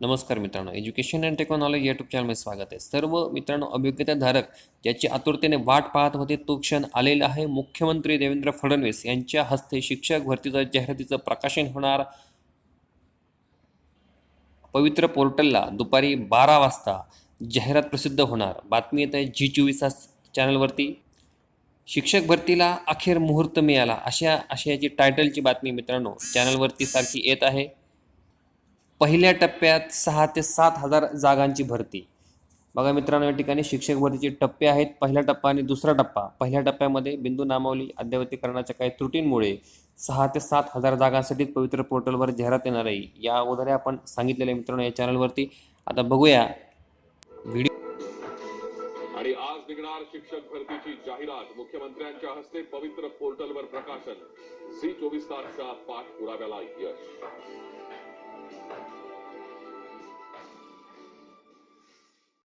नमस्कार मित्रांनो education and technology YouTube चॅनलमध्ये स्वागत आहे. सर्व मित्रांनो अभियोग्यताधारक ज्याची आतुरतेने वाट पाहत होते तो क्षण आलेला आहे. मुख्यमंत्री देवेंद्र फडणवीस यांच्या हस्ते शिक्षक भरतीचं जाहिरातीचं प्रकाशन होणार. पवित्र पोर्टलला दुपारी बारा वाजता जाहिरात प्रसिद्ध होणार. बातमी येत आहे जी चोवीस चॅनलवरती शिक्षक भरतीला अखेर मुहूर्त मिळाला. अशा आशयाची टायटलची बातमी मित्रांनो चॅनलवरती सारखी येत आहे. पहिल्या टप्प्यात सहा ते सात हजार जागांची भरती. बघा मित्रांनो या ठिकाणी शिक्षक भरतीचे टप्पे आहेत. पहिला टप्पा आणि दुसरा टप्पा. पहिल्या टप्प्यामध्ये बिंदू नामावली अद्ययावतीकरणाच्या काही त्रुटींमुळे सहा ते सात हजार जागांसाठी पवित्र पोर्टलवर जाहिरात येणार आहे. या अगोदर आपण सांगितलेलं आहे मित्रांनो या चॅनलवरती. आता बघूया. व्हिडिओ आणि आज निघणार शिक्षक भरतीची जाहिरात. मुख्यमंत्र्यांच्या हस्ते पवित्र पोर्टलवर प्रकाशन. झी चोवीस तासच्या पाठ पुराव्याला यश.